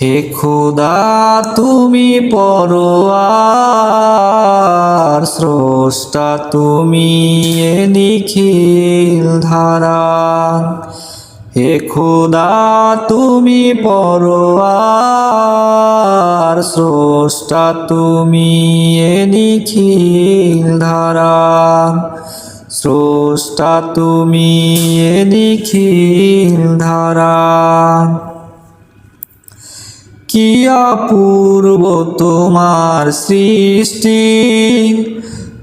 হে খোদা, তুমি পরোয়ার, স্রষ্টা তুমি এ নিখিল ধারা। হে খোদা, তুমি পরোয়ার, স্রষ্টা তুমি এ নিখিল ধারা। স্রষ্টা তুমি এ নিখিল ধারা। কি অপূর্ব তোমার সৃষ্টি?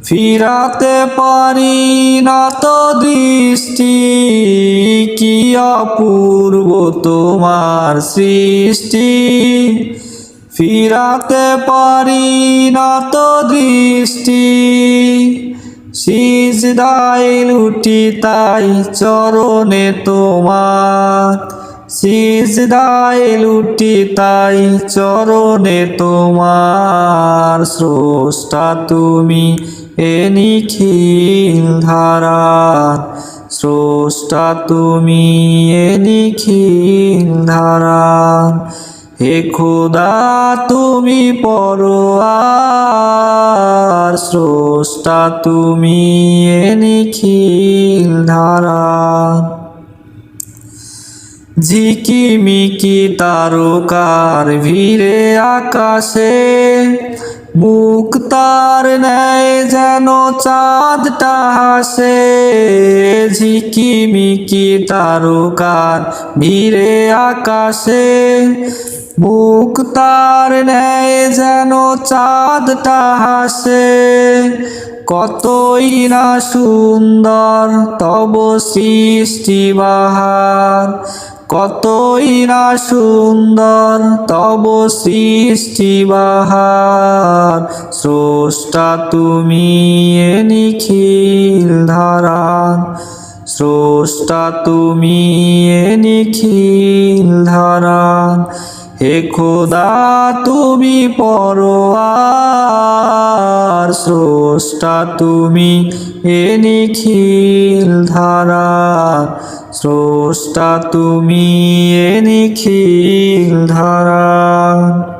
ফিরাতে পারি না তো দৃষ্টি। কি অপূর্ব তোমার সৃষ্টি? ফিরাতে পারি না তো দৃষ্টি। সিজদায় লুটি তাই চরণে তোমার। সিজদায় লুটি তাই চরণে তোমার স্রষ্টা তুমি এ নিখিল ধারা। স্রষ্টা তুমি এ নিখিল ধারা। হে খোদা, তুমি পরোয়ার। স্রষ্টা তুমি এ নিখিল ধারা। ঝিকিমিকি তারকার ভিড়ে আকাশে মুক্তার নেয় যেন চাঁদটা হাসে ঝিকিমিকি তারকার ভিড়ে আকাশে। মুক্তার নেয় যেন চাঁদটা হাসে কতই না সুন্দর তব সৃষ্টি বাহার। কতই না সুন্দর তব সৃষ্টি বাহার। স্রষ্টা তুমি নিখিল ধারান স্রষ্টা তুমি নিখিল ধারান হে খোদা, তুমি পরোয়ার। স্রষ্টা তুমি এ নিখিল ধারা। স্রষ্টা তুমি এ নিখিল ধারা।